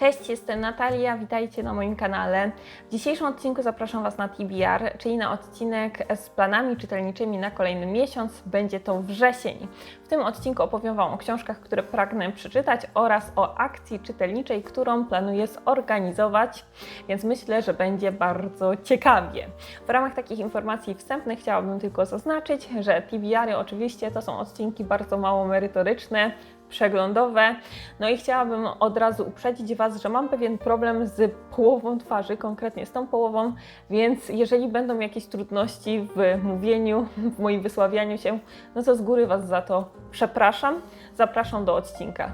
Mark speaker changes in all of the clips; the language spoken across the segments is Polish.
Speaker 1: Cześć, jestem Natalia, witajcie na moim kanale. W dzisiejszym odcinku zapraszam Was na TBR, czyli na odcinek z planami czytelniczymi na kolejny miesiąc. Będzie to wrzesień. W tym odcinku opowiem Wam o książkach, które pragnę przeczytać oraz o akcji czytelniczej, którą planuję zorganizować, więc myślę, że będzie bardzo ciekawie. W ramach takich informacji wstępnych chciałabym tylko zaznaczyć, że TBR oczywiście to są odcinki bardzo mało merytoryczne, przeglądowe. No i chciałabym od razu uprzedzić Was, że mam pewien problem z połową twarzy, konkretnie z tą połową, więc jeżeli będą jakieś trudności w mówieniu, w moim wysławianiu się, no to z góry Was za to przepraszam. Zapraszam do odcinka.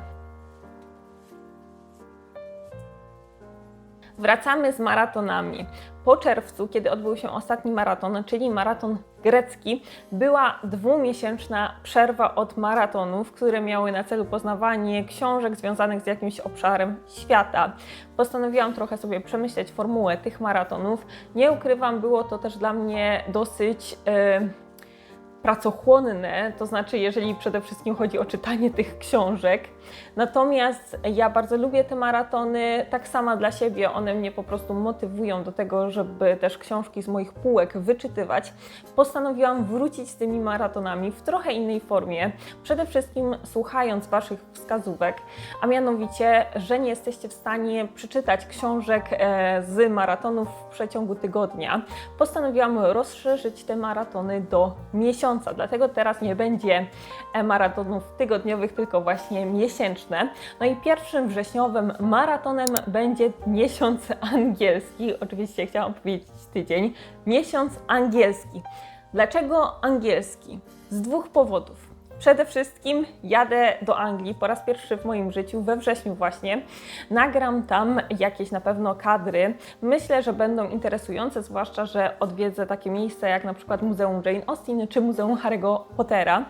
Speaker 1: Wracamy z maratonami. Po czerwcu, kiedy odbył się ostatni maraton, czyli maraton grecki, była dwumiesięczna przerwa od maratonów, które miały na celu poznawanie książek związanych z jakimś obszarem świata. Postanowiłam trochę sobie przemyśleć formułę tych maratonów. Nie ukrywam, było to też dla mnie dosyć. Yy, pracochłonne, to znaczy jeżeli przede wszystkim chodzi o czytanie tych książek. Natomiast ja bardzo lubię te maratony, tak sama dla siebie, one mnie po prostu motywują do tego, żeby też książki z moich półek wyczytywać. Postanowiłam wrócić z tymi maratonami w trochę innej formie, przede wszystkim słuchając Waszych wskazówek, a mianowicie, że nie jesteście w stanie przeczytać książek e, z maratonów w przeciągu tygodnia. Postanowiłam rozszerzyć te maratony do miesiąca miesiąca. Dlatego teraz nie będzie e, maratonów tygodniowych, tylko właśnie miesięczne. No i pierwszym wrześniowym maratonem będzie miesiąc angielski. Oczywiście chciałam powiedzieć tydzień. Miesiąc angielski. Dlaczego angielski? Z dwóch powodów. Przede wszystkim jadę do Anglii po raz pierwszy w moim życiu, we wrześniu właśnie. Nagram tam jakieś na pewno kadry. Myślę, że będą interesujące, zwłaszcza, że odwiedzę takie miejsca jak na przykład Muzeum Jane Austen czy Muzeum Harry'ego Pottera.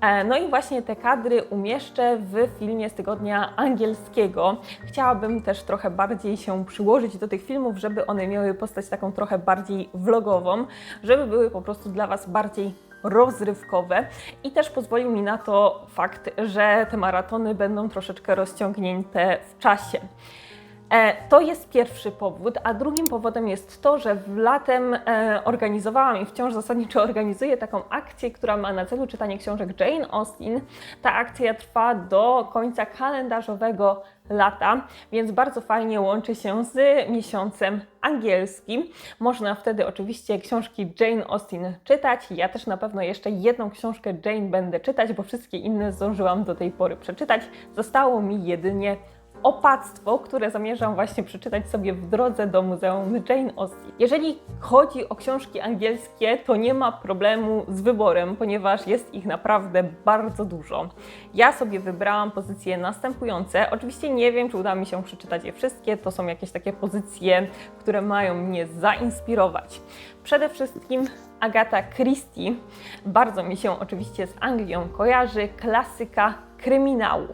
Speaker 1: E, no i właśnie te kadry umieszczę w filmie z tygodnia angielskiego. Chciałabym też trochę bardziej się przyłożyć do tych filmów, żeby one miały postać taką trochę bardziej vlogową, żeby były po prostu dla Was bardziej rozrywkowe i też pozwolił mi na to fakt, że te maratony będą troszeczkę rozciągnięte w czasie. E, to jest pierwszy powód, a drugim powodem jest to, że w latem e, organizowałam i wciąż zasadniczo organizuję taką akcję, która ma na celu czytanie książek Jane Austen. Ta akcja trwa do końca kalendarzowego lata, więc bardzo fajnie łączy się z miesiącem angielskim. Można wtedy oczywiście książki Jane Austen czytać. Ja też na pewno jeszcze jedną książkę Jane będę czytać, bo wszystkie inne zdążyłam do tej pory przeczytać. Zostało mi jedynie opactwo, które zamierzam właśnie przeczytać sobie w drodze do Muzeum Jane Austen. Jeżeli chodzi o książki angielskie, to nie ma problemu z wyborem, ponieważ jest ich naprawdę bardzo dużo. Ja sobie wybrałam pozycje następujące. Oczywiście nie wiem, czy uda mi się przeczytać je wszystkie. To są jakieś takie pozycje, które mają mnie zainspirować. Przede wszystkim Agata Christie. Bardzo mi się oczywiście z Anglią kojarzy. Klasyka kryminału.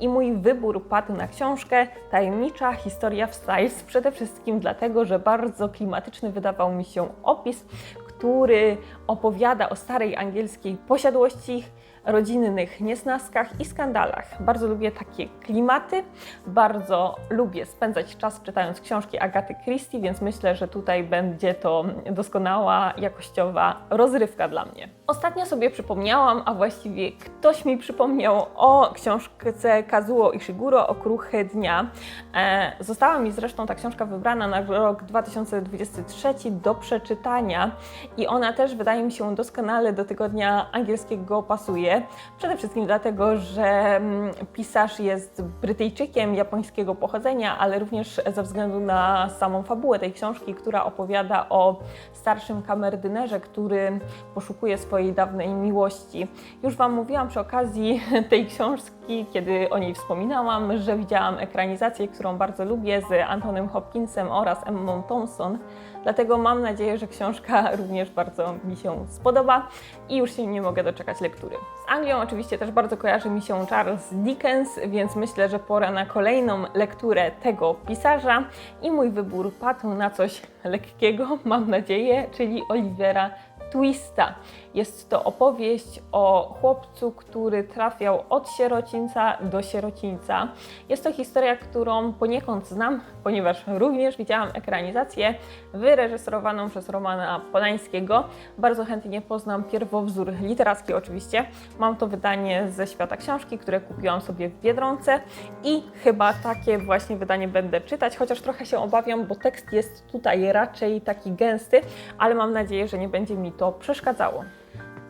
Speaker 1: I mój wybór padł na książkę Tajemnicza historia Styles, przede wszystkim dlatego, że bardzo klimatyczny wydawał mi się opis, który opowiada o starej angielskiej posiadłości rodzinnych niesnaskach i skandalach. Bardzo lubię takie klimaty, bardzo lubię spędzać czas czytając książki Agaty Christie, więc myślę, że tutaj będzie to doskonała, jakościowa rozrywka dla mnie. Ostatnio sobie przypomniałam, a właściwie ktoś mi przypomniał o książce Kazuo Ishiguro o Kruchy Dnia. E, została mi zresztą ta książka wybrana na rok 2023 do przeczytania i ona też wydaje mi się doskonale do tygodnia angielskiego pasuje. Przede wszystkim dlatego, że mm, pisarz jest Brytyjczykiem japońskiego pochodzenia, ale również ze względu na samą fabułę tej książki, która opowiada o starszym kamerdynerze, który poszukuje swojej dawnej miłości. Już Wam mówiłam przy okazji tej książki, kiedy o niej wspominałam, że widziałam ekranizację, którą bardzo lubię z Antonym Hopkinsem oraz Emmą Thompson. Dlatego mam nadzieję, że książka również bardzo mi się spodoba i już się nie mogę doczekać lektury. Z Anglią oczywiście też bardzo kojarzy mi się Charles Dickens, więc myślę, że pora na kolejną lekturę tego pisarza i mój wybór padł na coś lekkiego, mam nadzieję, czyli Olivera Twista. Jest to opowieść o chłopcu, który trafiał od sierocińca do sierocińca. Jest to historia, którą poniekąd znam, ponieważ również widziałam ekranizację wyreżyserowaną przez Romana Polańskiego. Bardzo chętnie poznam pierwowzór literacki oczywiście. Mam to wydanie ze świata książki, które kupiłam sobie w Biedronce i chyba takie właśnie wydanie będę czytać, chociaż trochę się obawiam, bo tekst jest tutaj raczej taki gęsty, ale mam nadzieję, że nie będzie mi to przeszkadzało.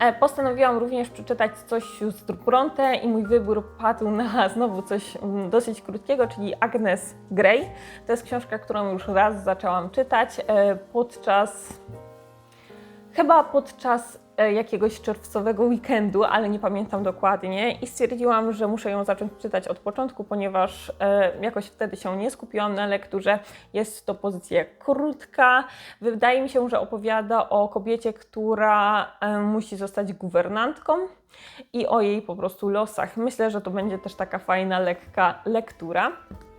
Speaker 1: E, Postanowiłam również przeczytać coś z Bronte i mój wybór padł na znowu coś mm, dosyć krótkiego, czyli Agnes Grey. To jest książka, którą już raz zaczęłam czytać e, podczas chyba podczas jakiegoś czerwcowego weekendu, ale nie pamiętam dokładnie i stwierdziłam, że muszę ją zacząć czytać od początku, ponieważ e, jakoś wtedy się nie skupiłam na lekturze. Jest to pozycja krótka. Wydaje mi się, że opowiada o kobiecie, która e, musi zostać guwernantką i o jej po prostu losach. Myślę, że to będzie też taka fajna, lekka lektura.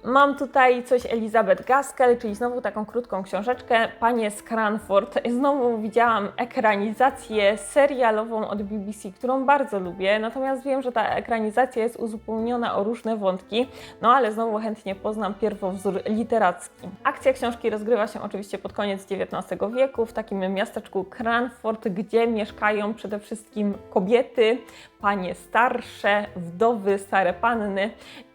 Speaker 1: Mam tutaj coś Elizabeth Gaskell, czyli znowu taką krótką książeczkę, Panie z Cranford. Znowu widziałam ekranizację serialową od BBC, którą bardzo lubię, natomiast wiem, że ta ekranizacja jest uzupełniona o różne wątki, no ale znowu chętnie poznam pierwowzór literacki. Akcja książki rozgrywa się oczywiście pod koniec XIX wieku w takim miasteczku Cranford, gdzie mieszkają przede wszystkim kobiety, panie starsze, wdowy, stare panny.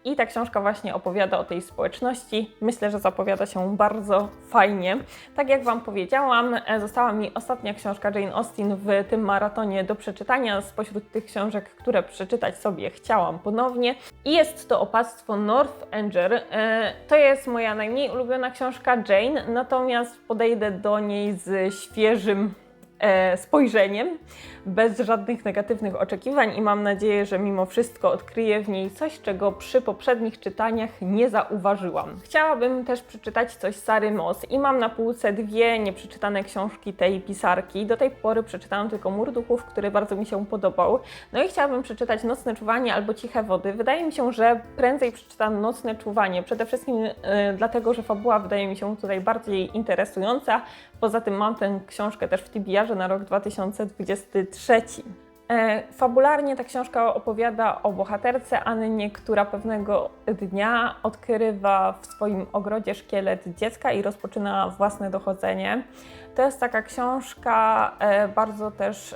Speaker 1: I ta książka właśnie opowiada o tej społeczności. Myślę, że zapowiada się bardzo fajnie. Tak jak Wam powiedziałam, e, została mi ostatnia książka Jane Austen w tym maratonie do przeczytania spośród tych książek, które przeczytać sobie chciałam ponownie. I jest to opactwo North Anger. E, To jest moja najmniej ulubiona książka Jane, natomiast podejdę do niej z świeżym e, spojrzeniem, bez żadnych negatywnych oczekiwań i mam nadzieję, że mimo wszystko odkryję w niej coś, czego przy poprzednich czytaniach nie zauważyłam. Chciałabym też przeczytać coś Sary Moss i mam na półce dwie nieprzeczytane książki tej pisarki. Do tej pory przeczytałam tylko Mur Duchów, który bardzo mi się podobał. No i chciałabym przeczytać Nocne Czuwanie albo Ciche Wody. Wydaje mi się, że prędzej przeczytam Nocne Czuwanie, przede wszystkim e, dlatego, że fabuła wydaje mi się tutaj bardziej interesująca. Poza tym mam tę książkę też w TBR-ze na rok 2023. E, Fabularnie ta książka opowiada o bohaterce Annie, która pewnego dnia odkrywa w swoim ogrodzie szkielet dziecka i rozpoczyna własne dochodzenie. To jest taka książka e, bardzo też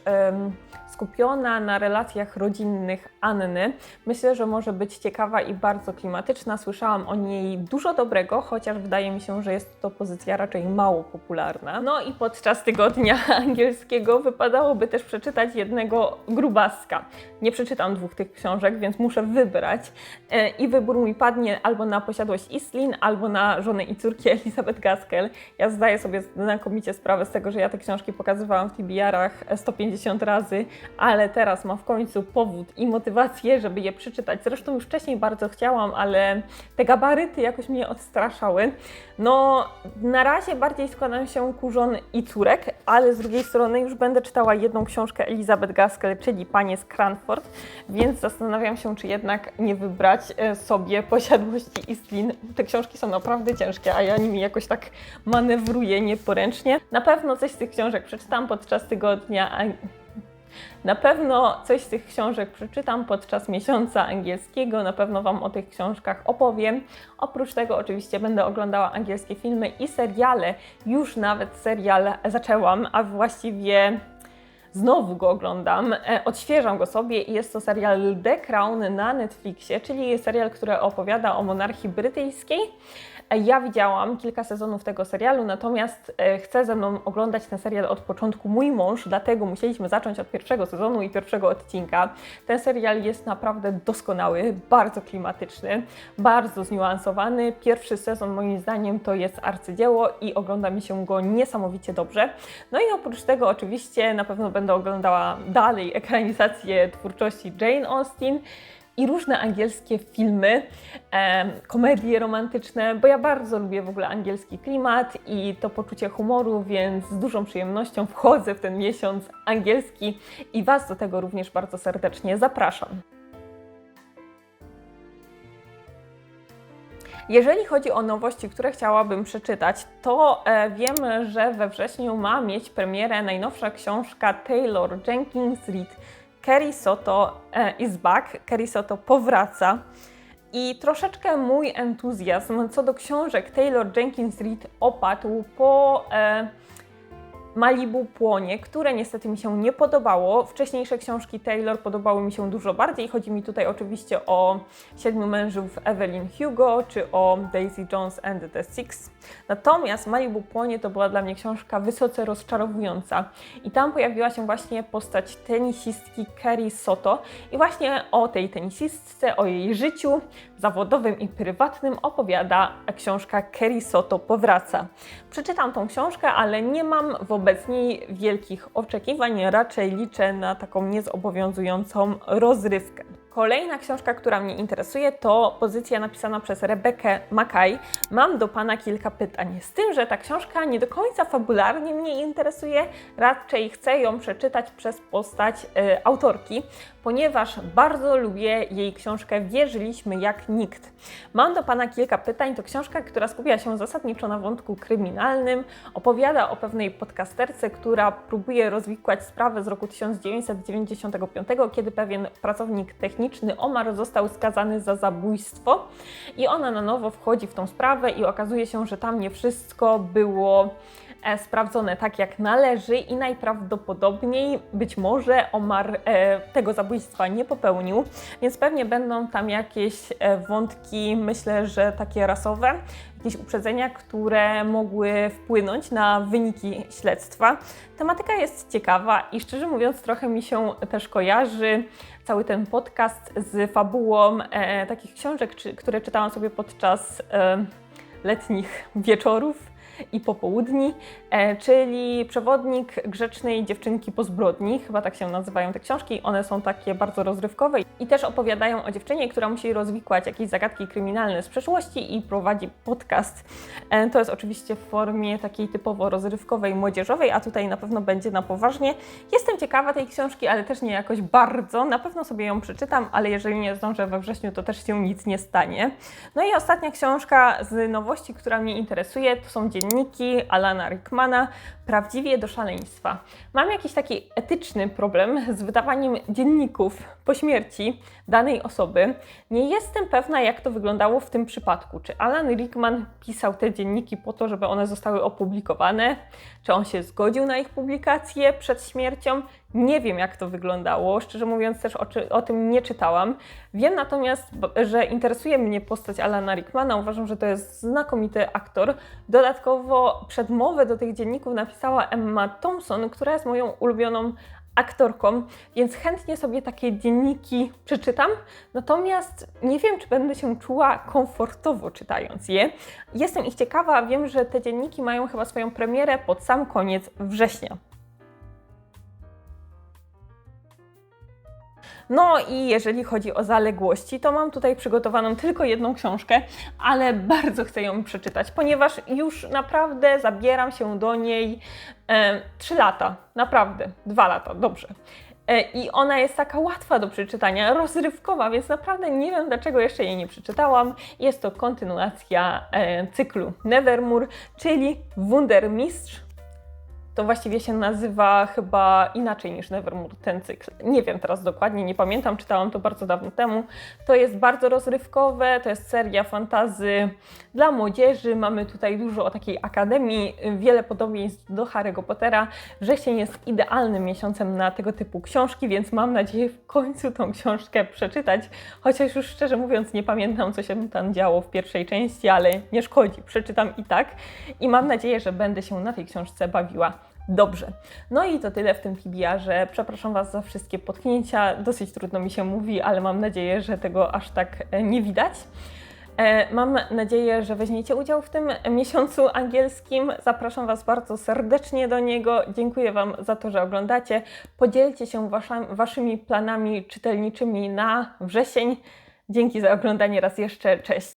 Speaker 1: skupiona na relacjach rodzinnych Anny. Myślę, że może być ciekawa i bardzo klimatyczna. Słyszałam o niej dużo dobrego, chociaż wydaje mi się, że jest to pozycja raczej mało popularna. No i podczas tygodnia angielskiego wypadałoby też przeczytać jednego grubaska. Nie przeczytam dwóch tych książek, więc muszę wybrać. E, I wybór mój padnie albo na posiadłość Islin, albo na żonę i córki Elizabeth Gaskell. Ja zdaję sobie znakomicie sprawę z tego, że ja te książki pokazywałam w TBR-ach 150 razy, ale teraz mam w końcu powód i motywację, żeby je przeczytać. Zresztą już wcześniej bardzo chciałam, ale te gabaryty jakoś mnie odstraszały. No, na razie bardziej składam się ku żon i córek, ale z drugiej strony już będę czytała jedną książkę Elizabeth Gaskell, czyli Panie z Cranford, więc zastanawiam się, czy jednak nie wybrać e, sobie posiadłości Islin. Te książki są naprawdę ciężkie, a ja nimi jakoś tak manewruję nieporęcznie. Na pewno coś z tych książek przeczytam podczas tygodnia na pewno coś z tych książek przeczytam podczas miesiąca angielskiego, na pewno Wam o tych książkach opowiem. Oprócz tego oczywiście będę oglądała angielskie filmy i seriale. Już nawet serial zaczęłam, a właściwie znowu go oglądam, e, odświeżam go sobie i jest to serial The Crown na Netflixie, czyli serial, który opowiada o monarchii brytyjskiej. Ja widziałam kilka sezonów tego serialu, natomiast e, chce ze mną oglądać ten serial od początku mój mąż, dlatego musieliśmy zacząć od pierwszego sezonu i pierwszego odcinka. Ten serial jest naprawdę doskonały, bardzo klimatyczny, bardzo zniuansowany. Pierwszy sezon moim zdaniem to jest arcydzieło i ogląda mi się go niesamowicie dobrze. No i oprócz tego oczywiście na pewno będę oglądała dalej ekranizację twórczości Jane Austen i różne angielskie filmy, komedie romantyczne, bo ja bardzo lubię w ogóle angielski klimat i to poczucie humoru, więc z dużą przyjemnością wchodzę w ten miesiąc angielski i Was do tego również bardzo serdecznie zapraszam. Jeżeli chodzi o nowości, które chciałabym przeczytać, to e, wiemy, że we wrześniu ma mieć premierę najnowsza książka Taylor Jenkins Reid Kerry Soto e, is back. Kerry Soto powraca. I troszeczkę mój entuzjazm co do książek Taylor Jenkins Reid opadł po e, Malibu Płonie, które niestety mi się nie podobało. Wcześniejsze książki Taylor podobały mi się dużo bardziej. Chodzi mi tutaj oczywiście o Siedmiu mężów Evelyn Hugo czy o Daisy Jones and the Six. Natomiast Malibu Płonie to była dla mnie książka wysoce rozczarowująca. I tam pojawiła się właśnie postać tenisistki Kerry Soto. I właśnie o tej tenisistce, o jej życiu zawodowym i prywatnym opowiada książka Kerry Soto Powraca. Przeczytam tą książkę, ale nie mam wobec niej wielkich oczekiwań. Raczej liczę na taką niezobowiązującą rozrywkę. Kolejna książka, która mnie interesuje, to pozycja napisana przez Rebekę Makaj. Mam do Pana kilka pytań. Z tym, że ta książka nie do końca fabularnie mnie interesuje, raczej chcę ją przeczytać przez postać y, autorki, ponieważ bardzo lubię jej książkę Wierzyliśmy jak nikt. Mam do Pana kilka pytań. To książka, która skupia się zasadniczo na wątku kryminalnym. Opowiada o pewnej podcasterce, która próbuje rozwikłać sprawę z roku 1995, kiedy pewien pracownik techniczny Omar został skazany za zabójstwo i ona na nowo wchodzi w tą sprawę i okazuje się, że tam nie wszystko było sprawdzone tak jak należy i najprawdopodobniej być może Omar e, tego zabójstwa nie popełnił, więc pewnie będą tam jakieś e, wątki, myślę, że takie rasowe, jakieś uprzedzenia, które mogły wpłynąć na wyniki śledztwa. Tematyka jest ciekawa i szczerze mówiąc trochę mi się też kojarzy cały ten podcast z fabułą e, takich książek, czy, które czytałam sobie podczas e, letnich wieczorów i popołudni, e, czyli przewodnik grzecznej dziewczynki po zbrodni, chyba tak się nazywają te książki. One są takie bardzo rozrywkowe i też opowiadają o dziewczynie, która musi rozwikłać jakieś zagadki kryminalne z przeszłości i prowadzi podcast. E, to jest oczywiście w formie takiej typowo rozrywkowej, młodzieżowej, a tutaj na pewno będzie na poważnie. Jestem ciekawa tej książki, ale też nie jakoś bardzo. Na pewno sobie ją przeczytam, ale jeżeli nie zdążę we wrześniu, to też się nic nie stanie. No i ostatnia książka z nowości, która mnie interesuje, to są dzienniki Alana Rickmana Prawdziwie do szaleństwa. Mam jakiś taki etyczny problem z wydawaniem dzienników po śmierci danej osoby. Nie jestem pewna, jak to wyglądało w tym przypadku. Czy Alan Rickman pisał te dzienniki po to, żeby one zostały opublikowane? Czy on się zgodził na ich publikację przed śmiercią? Nie wiem, jak to wyglądało. Szczerze mówiąc, też o, o, tym nie czytałam. Wiem natomiast, że interesuje mnie postać Alana Rickmana. Uważam, że to jest znakomity aktor. Dodatkowo przedmowę do tych dzienników napisała Emma Thompson, która jest moją ulubioną aktorką, więc chętnie sobie takie dzienniki przeczytam. Natomiast nie wiem, czy będę się czuła komfortowo czytając je. Jestem ich ciekawa, wiem, że te dzienniki mają chyba swoją premierę pod sam koniec września. No i jeżeli chodzi o zaległości, to mam tutaj przygotowaną tylko jedną książkę, ale bardzo chcę ją przeczytać, ponieważ już naprawdę zabieram się do niej e, 3 lata, naprawdę, 2 lata, dobrze. E, I ona jest taka łatwa do przeczytania, rozrywkowa, więc naprawdę nie wiem, dlaczego jeszcze jej nie przeczytałam. Jest to kontynuacja e, cyklu Nevermore, czyli Wundermistrz to właściwie się nazywa chyba inaczej niż Nevermore ten cykl. Nie wiem teraz dokładnie, nie pamiętam, czytałam to bardzo dawno temu. To jest bardzo rozrywkowe, to jest seria fantazy dla młodzieży. Mamy tutaj dużo o takiej akademii, wiele podobieństw do Harry'ego Pottera. Wrzesień jest idealnym miesiącem na tego typu książki, więc mam nadzieję w końcu tą książkę przeczytać. Chociaż już szczerze mówiąc nie pamiętam, co się tam działo w pierwszej części, ale nie szkodzi, przeczytam i tak. I mam nadzieję, że będę się na tej książce bawiła dobrze. No i to tyle w tym PBR-ze. Przepraszam Was za wszystkie potknięcia. Dosyć trudno mi się mówi, ale mam nadzieję, że tego aż tak e, nie widać. E, mam nadzieję, że weźmiecie udział w tym miesiącu angielskim. Zapraszam Was bardzo serdecznie do niego. Dziękuję Wam za to, że oglądacie. Podzielcie się Waszymi planami czytelniczymi na wrzesień. Dzięki za oglądanie raz jeszcze. Cześć!